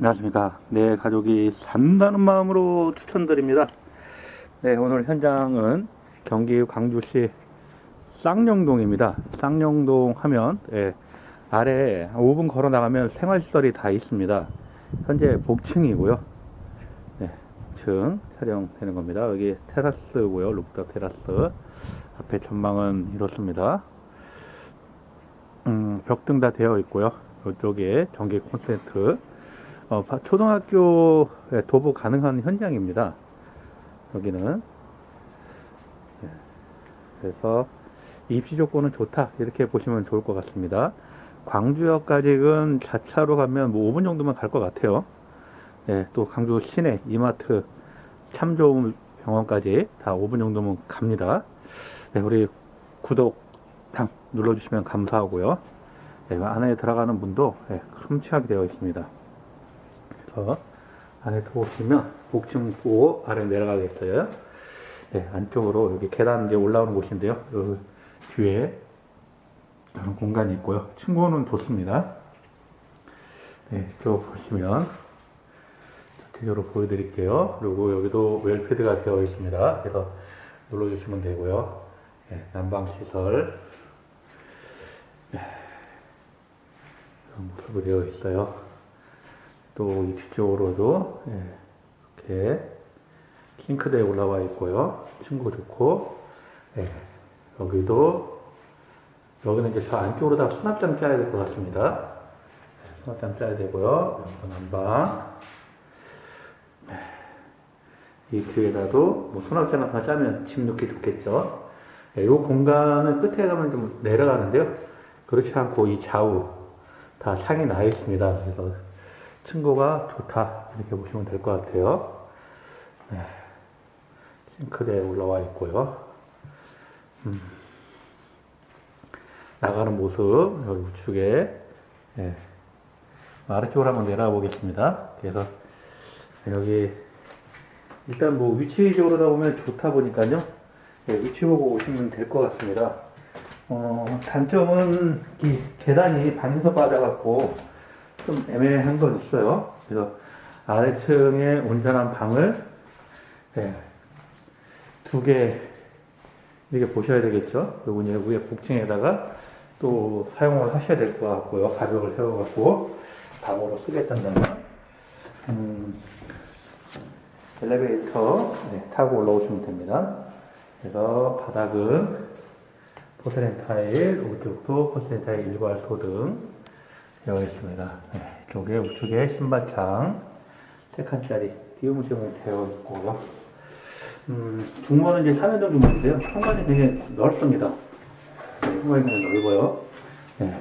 안녕하십니까. 내 가족이 산다는 마음으로 추천드립니다. 네, 오늘 현장은 경기 광주시 쌍용동입니다. 쌍용동 하면 예, 아래 5분 걸어 나가면 생활시설이 다 있습니다. 현재 복층이고요. 네, 층 촬영되는 겁니다. 여기 테라스고요. 루프탑 테라스. 앞에 전망은 이렇습니다. 음, 벽등 다 되어 있고요. 이쪽에 전기 콘센트. 어, 바- 초등학교 에 도보 가능한 현장입니다. 여기는. 네. 그래서 입시 조건은 좋다. 이렇게 보시면 좋을 것 같습니다. 광주역까지는 자차로 가면 뭐 5분 정도만 갈 것 같아요. 네, 또 광주 시내 이마트 참 좋은 병원까지 다 5분 정도면 갑니다. 네, 우리 구독 당 눌러주시면 감사하고요. 네, 안에 들어가는 문도 네, 흠치하게 되어 있습니다. 그래서 안에 들어오시면 복층고 아래 내려가겠어요. 네, 안쪽으로 여기 계단 이제 올라오는 곳인데요. 여기 뒤에 그런 공간이 있고요. 층고는 좋습니다. 네, 쭉 보시면 뒤로 보여드릴게요. 그리고 여기도 웰패드가 되어 있습니다. 그래서 눌러주시면 되고요. 네, 난방 시설 네, 이런 모습으로 되어 있어요. 또이 뒤쪽으로도 예, 이렇게 싱크대에 올라와 있고요. 층고 좋고 예, 여기도 여기는 이제 저 안쪽으로 다 수납장 짜야 될 것 같습니다. 네, 수납장 짜야 되고요. 난방 이 뒤에다도 뭐 수납장 하나 짜면 짐 넣기 좋겠죠. 이 공간은 끝에 가면 좀 내려가는데요. 그렇지 않고 이 좌우 다 창이 나 있습니다. 그래서 층고가 좋다 이렇게 보시면 될 것 같아요. 네. 싱크대에 올라와 있고요. 음. 나가는 모습 여기 우측에 네. 아래쪽으로 한번 내려가 보겠습니다. 그래서 여기 일단 뭐 위치적으로 보면 좋다 보니까요. 네, 위치 보고 오시면 될 것 같습니다. 어, 단점은 이 계단이 반에서 빠져갖고 좀 애매한 건 있어요. 그래서 아래층에 온전한 방을 네, 두개 이렇게 보셔야 되겠죠. 그리고 이제 위에 복층에다가 또 사용을 하셔야 될 것 같고요. 가벽을 세워갖고 방으로 쓰겠다면 음, 엘리베이터 네, 타고 올라오시면 됩니다. 그래서 바닥은 포세렌 타일, 오쪽도 포세렌 타일 일괄 소등 되어 있습니다. 네, 이쪽에 우측에 신발창 세 칸짜리 띄움식으로 되어 있고요. 음, 중문은 이제 3연동 중문인데요. 현관이 되게 넓습니다. 네, 현관이 되게 넓어요. 네.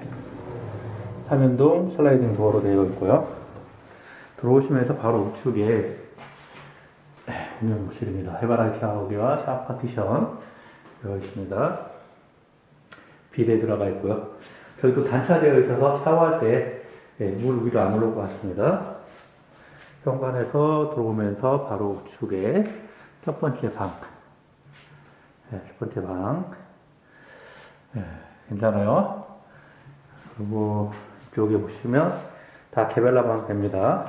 3연동 슬라이딩 도어로 되어 있고요. 들어오시면서 바로 우측에 운영실입니다. 해바라기 샤워기와 샤워 파티션 되어 있습니다. 비대 들어가 있고요. 저기도 단차되어 있어서 샤워할 때 예, 물 위로 안 올라올 것 같습니다. 현관에서 들어오면서 바로 우측에 첫 번째 방. 예, 첫 번째 방. 예, 괜찮아요. 그리고 이쪽에 보시면 다 개별화 방 됩니다.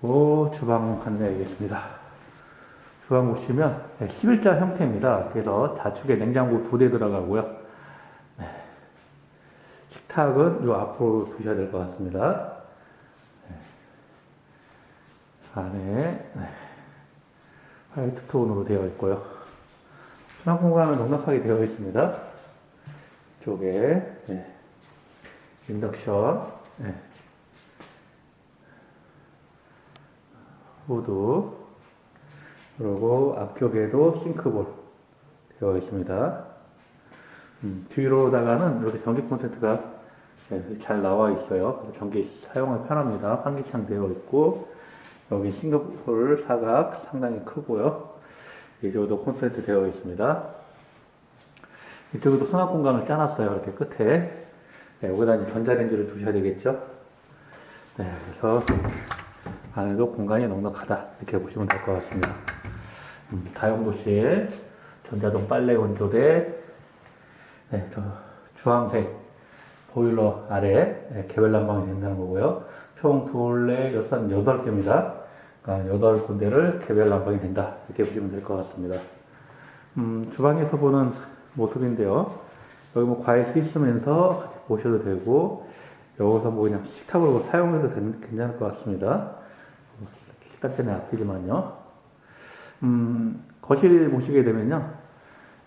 그리고 주방 안내하겠습니다. 주방 보시면 네, 11자 형태입니다. 그래서 좌측에 냉장고 두 대 들어가고요. 네. 식탁은 요 앞으로 두셔야 될 것 같습니다. 네. 안에 네. 화이트 톤으로 되어 있고요. 수납 공간은 넉넉하게 되어 있습니다. 이쪽에 네. 인덕션 네. 후드 그리고 앞쪽에도 싱크볼 되어 있습니다. 음, 뒤로다가는 이렇게 전기 콘센트가 네, 잘 나와 있어요. 전기 사용하기 편합니다. 환기창 되어 있고 여기 싱크볼 사각 상당히 크고요. 이쪽도 콘센트 되어 있습니다. 이쪽에도 수납 공간을 짜놨어요. 이렇게 끝에 네, 여기다 이제 전자레인지를 두셔야 되겠죠. 네, 그래서 안에도 공간이 넉넉하다 이렇게 보시면 될 것 같습니다. 음, 다용도실, 전자동 빨래 건조대, 네, 저 주황색 보일러 아래 네, 개별 난방이 된다는 거고요. 총 둘레 여섯 여덟 개입니다. 그러니까 여덟 군데를 개별 난방이 된다. 이렇게 보시면 될 것 같습니다. 음, 주방에서 보는 모습인데요. 여기 뭐 과일 쓰시면서 같이 보셔도 되고, 여기서 뭐 그냥 식탁으로 사용해도 된- 괜찮을 것 같습니다. 식탁 때문에 아프지만요. 음, 거실 보시게 되면요.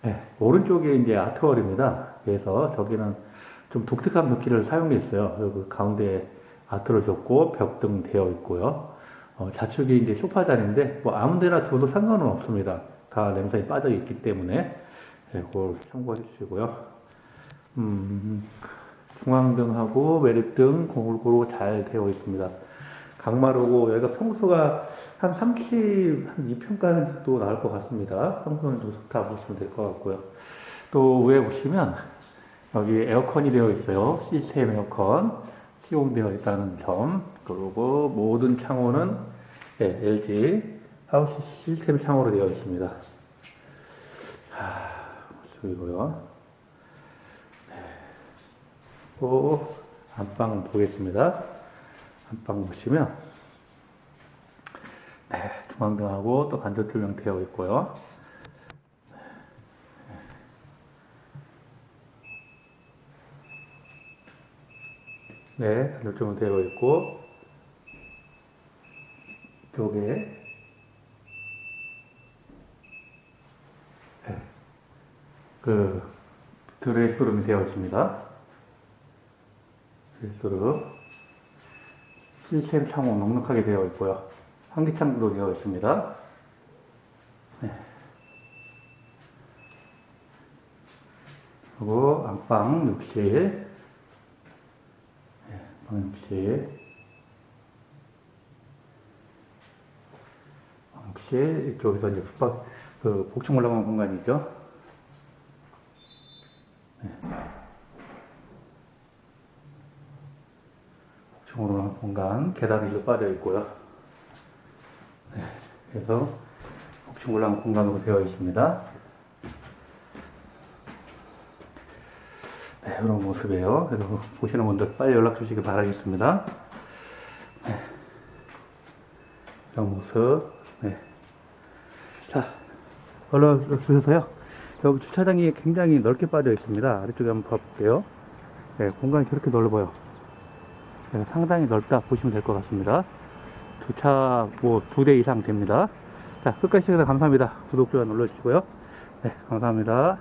네, 오른쪽에 이제 아트월입니다. 그래서 저기는 좀 독특한 벽지를 사용했어요. 여기 가운데 아트를 줬고 벽등 되어 있고요. 어, 좌측이 이제 소파잔인데 뭐 아무데나 둬도 상관은 없습니다. 다 램선이 빠져 있기 때문에 네, 그걸 참고해 주시고요. 음, 중앙등하고 매립등 골고루 잘 되어 있습니다. 강마루고 여기가 평수가 한 30, 한 2평가는 정도 나올 것 같습니다. 평수는 좀 좋다 보시면 될 것 같고요. 또 위에 보시면 여기 에어컨이 되어 있어요. 시스템 에어컨 시공되어 있다는 점 그리고 모든 창호는 예, LG 하우스 시스템 창호로 되어 있습니다. 하, 그리고요. 네. 또 안방 보겠습니다. 안방 보시면 네, 중앙등하고 또 간접 조명 되어 있고요. 네, 조명 되어 있고 이쪽에 네, 그 드레스룸이 되어 있습니다. 드레스룸 시스템 창호 넉넉하게 되어 있고요. 환기창도 되어 있습니다. 네. 그리고 안방 욕실, 네, 방 욕실 이쪽에서 이제 숙박 그 복층 올라가는 공간이죠. 중으로 는 공간 계단이 일로 빠져 있고요. 네, 그래서 복층 올라간 공간으로 되어 있습니다. 네, 이런 모습이에요. 그래서 보시는 분들 빨리 연락 주시기 바라겠습니다. 네, 이런 모습. 네. 자, 연락 주셔서요. 여기 주차장이 굉장히 넓게 빠져 있습니다. 아래쪽에 한번 봐볼게요. 네, 공간이 저렇게 넓어요. 네, 상당히 넓다 보시면 될 것 같습니다. 주차 뭐 두 대 이상 됩니다. 자, 끝까지 시청해주셔서 감사합니다. 구독, 좋아요 눌러주시고요. 네, 감사합니다.